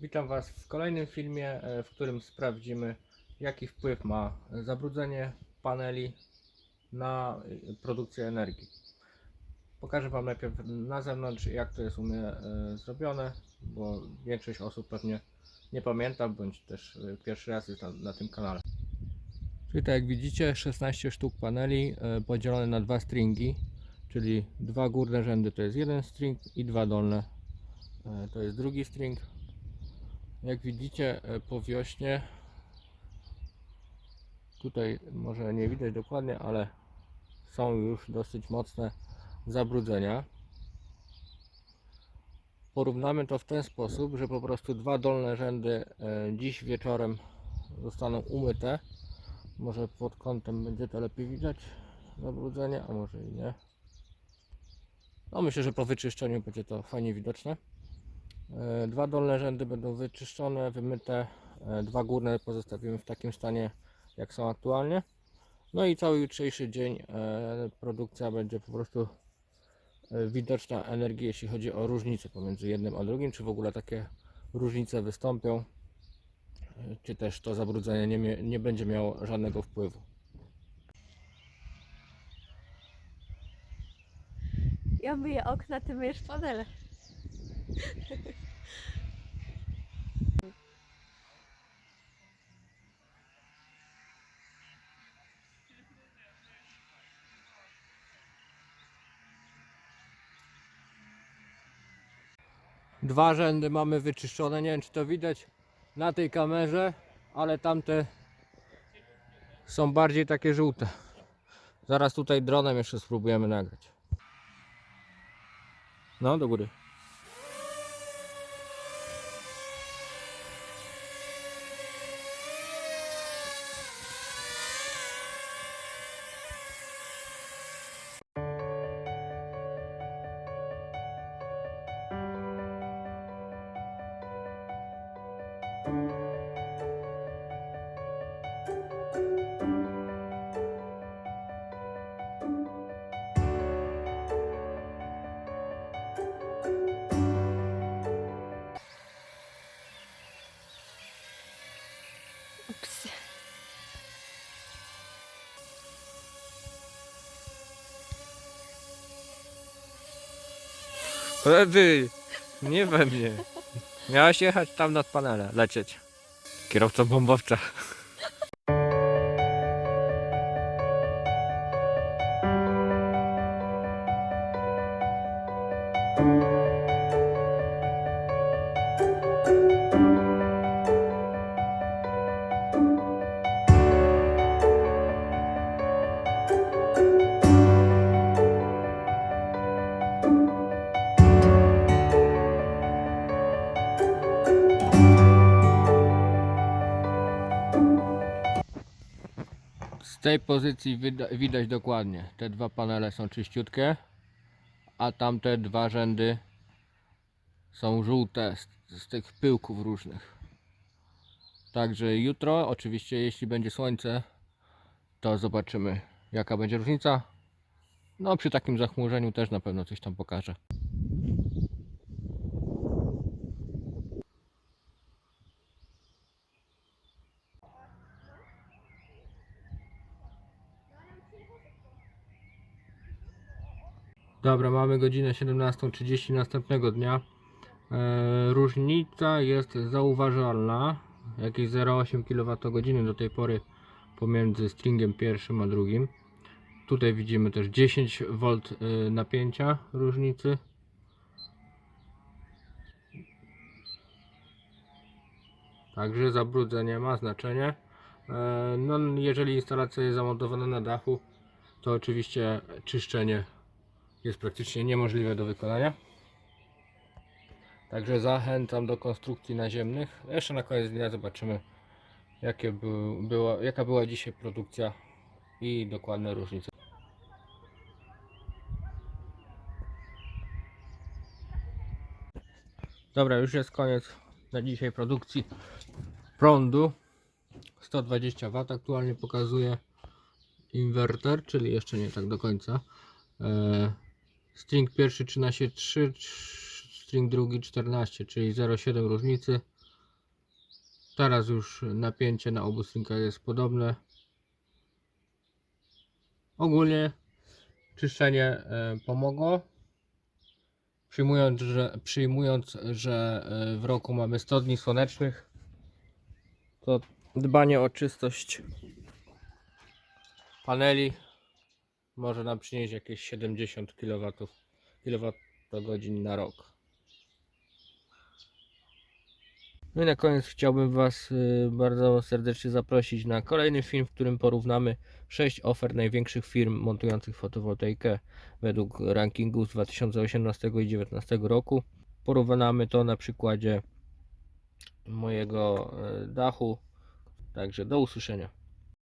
Witam Was w kolejnym filmie, e, w którym sprawdzimy jaki wpływ ma zabrudzenie paneli na e, produkcję energii. Pokażę Wam najpierw na zewnątrz jak to jest u mnie e, zrobione, bo większość osób pewnie nie pamięta, bądź też pierwszy raz jest na, na tym kanale. Czyli tak jak widzicie 16 sztuk paneli podzielone na dwa stringi, czyli dwa górne rzędy to jest jeden string i dwa dolne to jest drugi string. Jak widzicie e, po wiośnie tutaj może nie widać dokładnie, ale są już dosyć mocne zabrudzenia. Porównamy to w ten sposób, że po prostu dwa dolne rzędy e, dziś wieczorem zostaną umyte. Może pod kątem będzie to lepiej widać zabrudzenie, a może i nie. No myślę, że po wyczyszczeniu będzie to fajnie widoczne. E, Dwa dolne rzędy będą wyczyszczone, wymyte. e, Dwa górne pozostawimy w takim stanie, jak są aktualnie. No i cały jutrzejszy dzień e, produkcja będzie po prostu widoczna energii, jeśli chodzi o różnicę pomiędzy jednym a drugim, czy w ogóle takie różnice wystąpią, czy też to zabrudzenie nie, nie będzie miało żadnego wpływu. Ja myję okna, ty myjesz panele. Dwa rzędy mamy wyczyszczone, nie wiem czy to widać na tej kamerze, ale tamte są bardziej takie żółte. Zaraz tutaj dronem jeszcze spróbujemy nagrać. No, do góry. Ups. Wtedy, nie we mnie. Miałaś jechać tam nad panele, lecieć. Kierowca bombowca. Tej pozycji widać dokładnie. Te dwa panele są czyściutkie, a tamte dwa rzędy są żółte z, z tych pyłków różnych. Także jutro, oczywiście, jeśli będzie słońce, to zobaczymy, jaka będzie różnica. No, przy takim zachmurzeniu też na pewno coś tam pokażę. Dobra, mamy godzinę 17.30 następnego dnia. E, różnica jest zauważalna. Jakieś 0,8 kWh do tej pory pomiędzy stringiem pierwszym a drugim. Tutaj widzimy też 10 V e, napięcia różnicy. Także zabrudzenie ma znaczenie. E, no, jeżeli instalacja jest zamontowana na dachu, to oczywiście czyszczenie jest praktycznie niemożliwe do wykonania. Także zachęcam do konstrukcji naziemnych. Jeszcze na koniec dnia zobaczymy jakie był, była, jaka była dzisiaj produkcja i dokładne różnice. Dobra, już jest koniec na dzisiaj produkcji prądu. 120 W aktualnie pokazuje inwerter, czyli jeszcze nie tak do końca. E, String pierwszy 13,3, string drugi 14, czyli 0,7 różnicy. Teraz już napięcie na obu slinkach jest podobne. Ogólnie czyszczenie e, pomogło. Przyjmując że, przyjmując, że e, w roku mamy 100 dni słonecznych, to dbanie o czystość paneli może nam przynieść jakieś 70 kW, kWh na rok. No i na koniec chciałbym Was y, bardzo serdecznie zaprosić na kolejny film, w którym porównamy 6 ofert największych firm montujących fotowoltaikę według rankingu z 2018 i 2019 roku. Porównamy to na przykładzie mojego y, dachu. Także do usłyszenia.